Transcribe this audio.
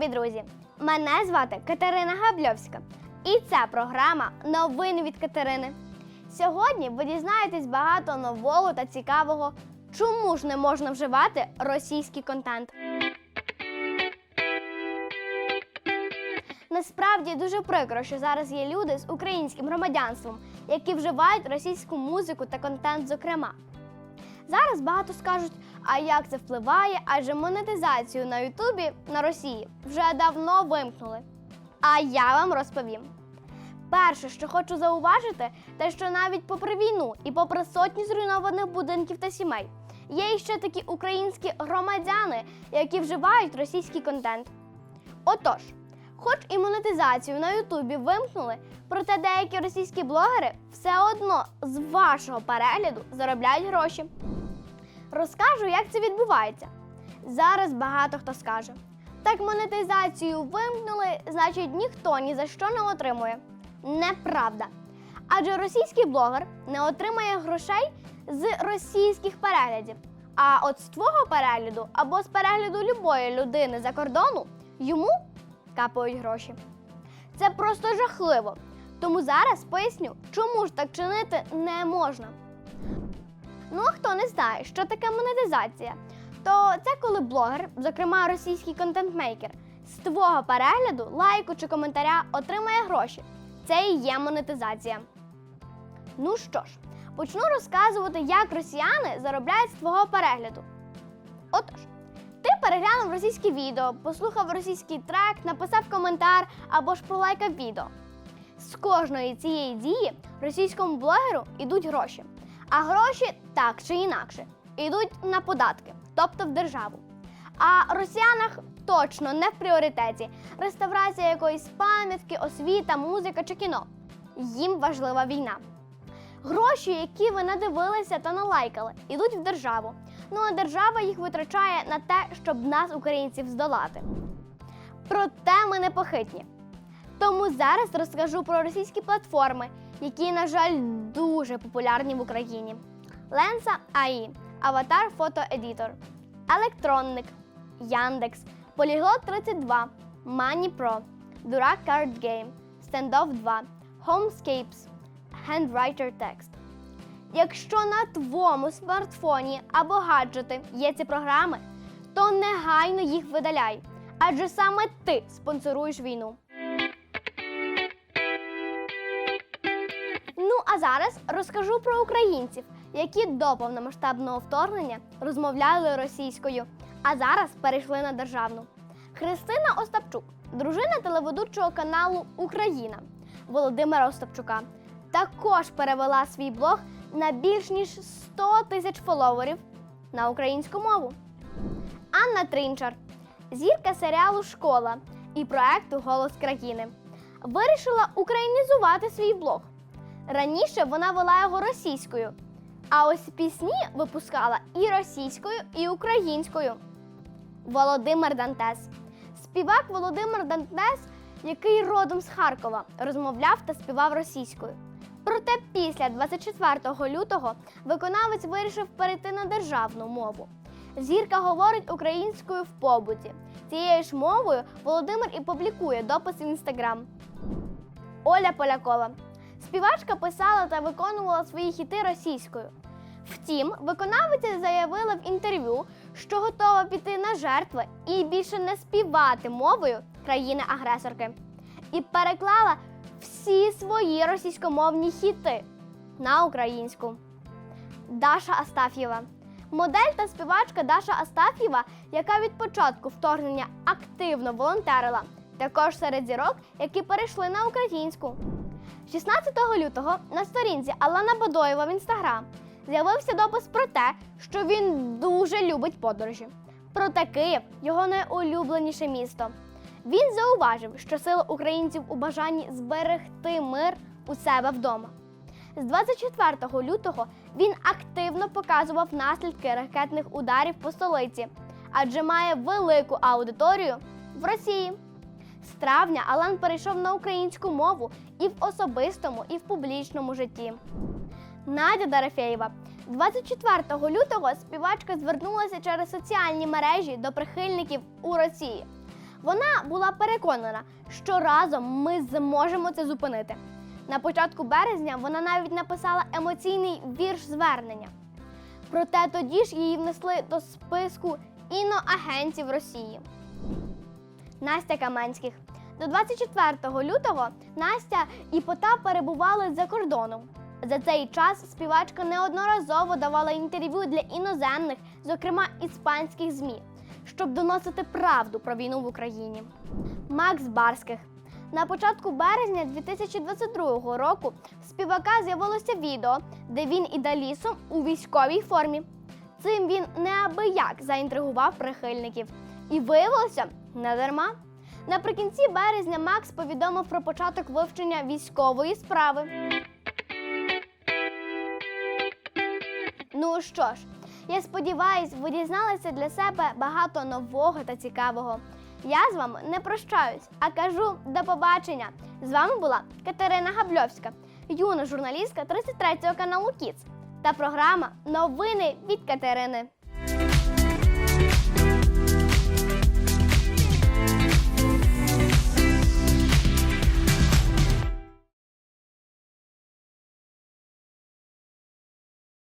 любі друзі! Мене звати Катерина Габльовська, і це програма Новини від Катерини. Сьогодні ви дізнаєтесь багато нового та цікавого, чому ж не можна вживати російський контент. Насправді дуже прикро, що зараз є люди з українським громадянством, які вживають російську музику та контент, зокрема. Зараз багато скажуть, а як це впливає, адже монетизацію на Ютубі на Росії вже давно вимкнули. А я вам розповім. Перше, що хочу зауважити, те, що навіть попри війну і попри сотні зруйнованих будинків та сімей, є іще такі українські громадяни, які вживають російський контент. Отож, хоч і монетизацію на Ютубі вимкнули, проте деякі російські блогери все одно з вашого перегляду заробляють гроші. Розкажу, як це відбувається. Зараз багато хто скаже: так монетизацію вимкнули, значить ніхто ні за що не отримує. Неправда. Адже російський блогер не отримає грошей з російських переглядів. А от з твого перегляду або з перегляду любої людини за кордону йому капають гроші. Це просто жахливо. Тому зараз поясню, чому ж так чинити не можна. Ну, а хто не знає, що таке монетизація, то це коли блогер, зокрема російський контент-мейкер, з твого перегляду, лайку чи коментаря отримає гроші. Це і є монетизація. Ну що ж, почну розказувати, як росіяни заробляють з твого перегляду. Отож, ти переглянув російське відео, послухав російський трек, написав коментар або ж пролайкав відео. З кожної цієї дії російському блогеру йдуть гроші. А гроші так чи інакше йдуть на податки, тобто в державу. А росіянах точно не в пріоритеті реставрація якоїсь пам'ятки, освіта, музика чи кіно. Їм важлива війна. Гроші, які ви надивилися та налайкали, йдуть в державу. Ну а держава їх витрачає на те, щоб нас, українців, здолати. Проте ми непохитні. Тому зараз розкажу про російські платформи, які, на жаль, дуже популярні в Україні: Ленса АІ, Аватар Фотоедітор, Електронник, Яндекс, Поліглот 32, Money Pro, Дурак Card Game, Standoff 2, Homescapes, Handwriter Text. Якщо на твоєму смартфоні або гаджети є ці програми, то негайно їх видаляй, адже саме ти спонсоруєш війну. А зараз розкажу про українців, які до повномасштабного вторгнення розмовляли російською, а зараз перейшли на державну. Христина Остапчук, дружина телеведучого каналу Україна Володимира Остапчука, також перевела свій блог на більш ніж 100 тисяч фоловерів на українську мову. Анна Тринчар, зірка серіалу Школа і проекту Голос країни, вирішила українізувати свій блог. Раніше вона вела його російською, а ось пісні випускала і російською, і українською. Володимир Дантес. Співак Володимир Дантес, який родом з Харкова, розмовляв та співав російською. Проте після 24 лютого виконавець вирішив перейти на державну мову. Зірка говорить українською в побуті. Цією ж мовою Володимир і публікує допис в інстаграм. Оля Полякова. Співачка писала та виконувала свої хіти російською. Втім, виконавиця заявила в інтерв'ю, що готова піти на жертви і більше не співати мовою країни-агресорки. І переклала всі свої російськомовні хіти на українську. Даша Астаф'єва. Модель та співачка Даша Астаф'єва, яка від початку вторгнення активно волонтерила, також серед зірок, які перейшли на українську. 16 лютого на сторінці Алана Бадоєва в інстаграм з'явився допис про те, що він дуже любить подорожі. Проте Київ його найулюбленіше місто. Він зауважив, що сила українців у бажанні зберегти мир у себе вдома. З 24 лютого він активно показував наслідки ракетних ударів по столиці, адже має велику аудиторію в Росії. З травня Алан перейшов на українську мову і в особистому, і в публічному житті. Надя Дорофєєва. 24 лютого співачка звернулася через соціальні мережі до прихильників у Росії. Вона була переконана, що разом ми зможемо це зупинити. На початку березня вона навіть написала емоційний вірш звернення. Проте тоді ж її внесли до списку іноагентів Росії. Настя Каменських. До 24 лютого Настя і Потап перебували за кордоном. За цей час співачка неодноразово давала інтерв'ю для іноземних, зокрема іспанських ЗМІ, щоб доносити правду про війну в Україні. Макс Барських. На початку березня 2022 року в співака з'явилося відео, де він іде лісом у військовій формі. Цим він неабияк заінтригував прихильників. І виявилося не дарма. Наприкінці березня Макс повідомив про початок вивчення військової справи. Ну що ж, я сподіваюсь, ви дізналися для себе багато нового та цікавого. Я з вами не прощаюсь, а кажу до побачення. З вами була Катерина Габльовська, юна журналістка 33 каналу Кіц та програма Новини від Катерини.